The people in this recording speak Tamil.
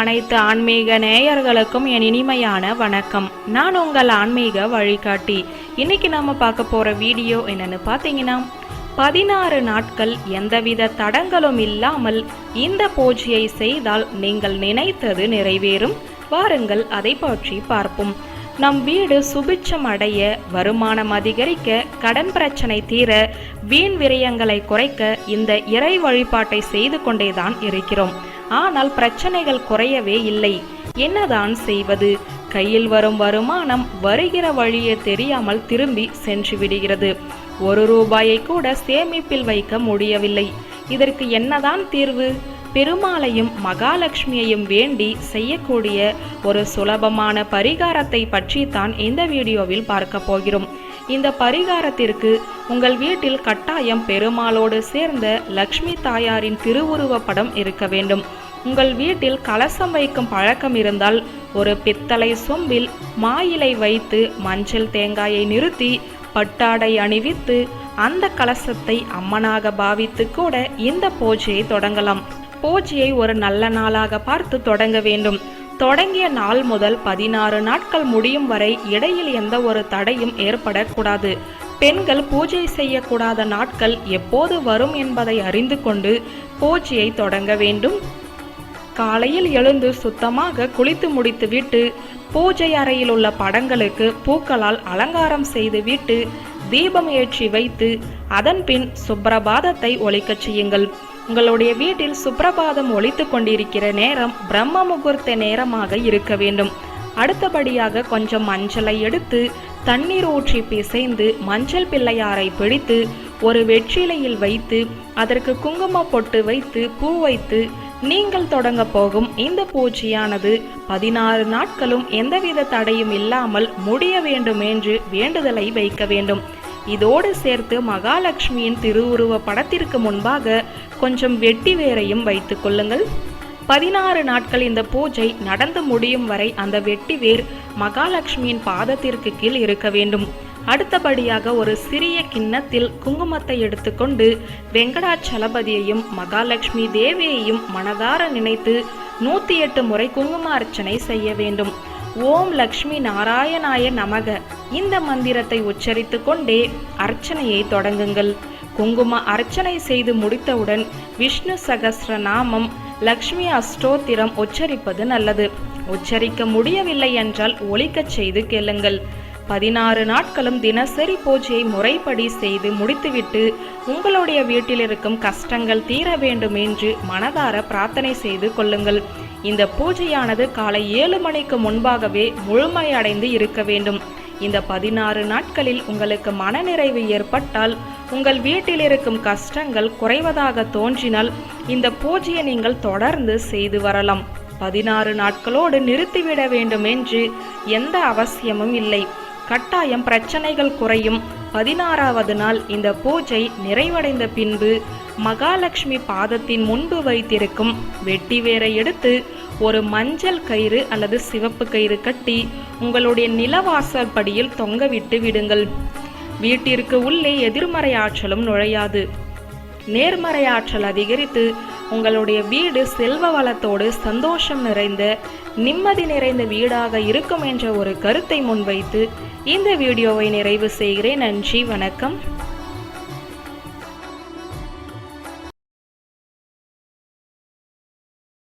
அனைத்து ஆன்மீக நேயர்களுக்கும் என் இனிமையான வணக்கம். நான் உங்கள் ஆன்மீக வழிகாட்டி. இன்னைக்கு நாம பார்க்க போற வீடியோ என்னன்னு பார்த்தீங்கன்னா பதினாறு நாட்கள் எந்தவித தடங்களும் இல்லாமல் இந்த பூஜையை செய்தால் நீங்கள் நினைத்தது நிறைவேறும். வாருங்கள் அதை பற்றி பார்ப்போம். நம் வீடு சுபிட்சம் அடைய வருமானம் அதிகரிக்க கடன் பிரச்சனை தீர வீண் விரயங்களை குறைக்க இந்த இறை வழிபாட்டை செய்து கொண்டேதான் இருக்கிறோம். ஆனால் பிரச்சனைகள் குறையவே இல்லை. என்னதான் செய்வது? கையில் வரும் வருமானம் வருகிற வழியே தெரியாமல் திரும்பி சென்று விடுகிறது. ஒரு ரூபாயை கூட சேமிப்பில் வைக்க முடியவில்லை. இதற்கு என்னதான் தீர்வு? பெருமாளையும் மகாலட்சுமியையும் வேண்டி செய்யக்கூடிய ஒரு சுலபமான பரிகாரத்தை பற்றி தான் இந்த வீடியோவில் பார்க்க போகிறோம். இந்த பரிகாரத்திற்கு உங்கள் வீட்டில் கட்டாயம் பெருமாளோடு சேர்ந்த லக்ஷ்மி தாயாரின் திருவுருவ படம் இருக்க வேண்டும். உங்கள் வீட்டில் கலசம் வைக்கும் பழக்கம் இருந்தால் ஒரு பித்தளை சொம்பில் மாயிலை வைத்து மஞ்சள் தேங்காயை நிறுத்தி பட்டாடை அணிவித்து அந்த கலசத்தை அம்மனாக பாவித்து கூட இந்த பூஜையை தொடங்கலாம். பூஜையை ஒரு நல்ல நாளாக பார்த்து தொடங்க வேண்டும். தொடங்கிய நாள் முதல் பதினாறு நாட்கள் முடியும் வரை இடையில் எந்த ஒரு தடையும் ஏற்படக்கூடாது. பெண்கள் பூஜை செய்யக்கூடாத நாட்கள் எப்போது வரும் என்பதை அறிந்து கொண்டு பூஜையை தொடங்க வேண்டும். காலையில் எழுந்து சுத்தமாக குளித்து முடித்துவிட்டு பூஜை அறையில் உள்ள படங்களுக்கு பூக்களால் அலங்காரம் செய்துவிட்டு தீபம் ஏற்றி வைத்து அதன் பின் சுப்ரபாதத்தை ஒழிக்கச் செய்யுங்கள். உங்களுடைய வீட்டில் சுப்ரபாதம் ஒழித்து கொண்டிருக்கிற நேரம் பிரம்ம முகூர்த்த நேரமாக இருக்க வேண்டும். அடுத்தபடியாக கொஞ்சம் மஞ்சளை எடுத்து தண்ணீர் ஊற்றி பிசைந்து மஞ்சள் பிள்ளையாரை பிடித்து ஒரு வெற்றிலையில் வைத்து அதற்கு குங்கும பொட்டு வைத்து பூ வைத்து நீங்கள் தொடங்க போகும் இந்த பூஜையானது பதினாறு நாட்களும் எந்தவித தடையும் இல்லாமல் முடிய வேண்டும் என்று வேண்டுதலை வைக்க வேண்டும். இதோடு சேர்த்து மகாலட்சுமியின் திருவுருவ படத்திற்கு முன்பாக கொஞ்சம் வெட்டி வேரையும் வைத்துக் கொள்ளுங்கள். பதினாறு நாட்கள் இந்த பூஜை நடந்து முடியும் வரை அந்த வெட்டி வேர் மகாலட்சுமியின் பாதத்திற்கு கீழ் இருக்க வேண்டும். அடுத்தபடியாக ஒரு சிறிய கிண்ணத்தில் குங்குமத்தை எடுத்துக்கொண்டு வெங்கடாச்சலபதியையும் மகாலட்சுமி தேவியையும் மனதார நினைத்து நூத்தி எட்டு முறை குங்கும அர்ச்சனை செய்ய வேண்டும். ஓம் லக்ஷ்மி நாராயணாய நமக. இந்த மந்திரத்தை உச்சரித்து கொண்டே அர்ச்சனையை தொடங்குங்கள். குங்கும அர்ச்சனை செய்து முடித்தவுடன் விஷ்ணு சகஸ்ர நாமம் லக்ஷ்மி அஷ்டோத்திரம் உச்சரிப்பது நல்லது. உச்சரிக்க முடியவில்லை என்றால் ஒழிக்கச் செய்து கேளுங்கள். பதினாறு நாட்களும் தினசரி பூஜையை முறைப்படி செய்து முடித்துவிட்டு உங்களுடைய வீட்டில் இருக்கும் கஷ்டங்கள் தீர வேண்டும் என்று மனதார பிரார்த்தனை செய்து கொள்ளுங்கள். இந்த பூஜையானது காலை ஏழு மணிக்கு முன்பாகவே முழுமையடைந்து இருக்க வேண்டும். இந்த பதினாறு நாட்களில் உங்களுக்கு மனநிறைவு ஏற்பட்டால் உங்கள் வீட்டில் இருக்கும் கஷ்டங்கள் குறைவதாக தோன்றினால் இந்த பூஜையை நீங்கள் தொடர்ந்து செய்து வரலாம். பதினாறு நாட்களோடு நிறுத்திவிட வேண்டும் என்று எந்த அவசியமும் இல்லை. கட்டாயம் பிரச்சனைகள் குறையும். பதினாறாவது நாள் இந்த பூஜை நிறைவடைந்த பின்பு மகாலட்சுமி பாதத்தின் முன்பு வைத்திருக்கும் வெட்டி வேரை எடுத்து ஒரு மஞ்சள் கயிறு அல்லது சிவப்பு கயிறு கட்டி உங்களுடைய நிலவாசல் படியில் தொங்கவிட்டு விடுங்கள். வீட்டிற்கு உள்ளே எதிர்மறை ஆற்றலும் நுழையாது. நேர்மறை ஆற்றல் அதிகரித்து உங்களுடைய வீடு செல்வ வளத்தோடு சந்தோஷம் நிறைந்த நிம்மதி நிறைந்த வீடாக இருக்கும் என்ற ஒரு கருத்தை முன்வைத்து இந்த வீடியோவை நிறைவு செய்கிறேன். நன்றி வணக்கம்.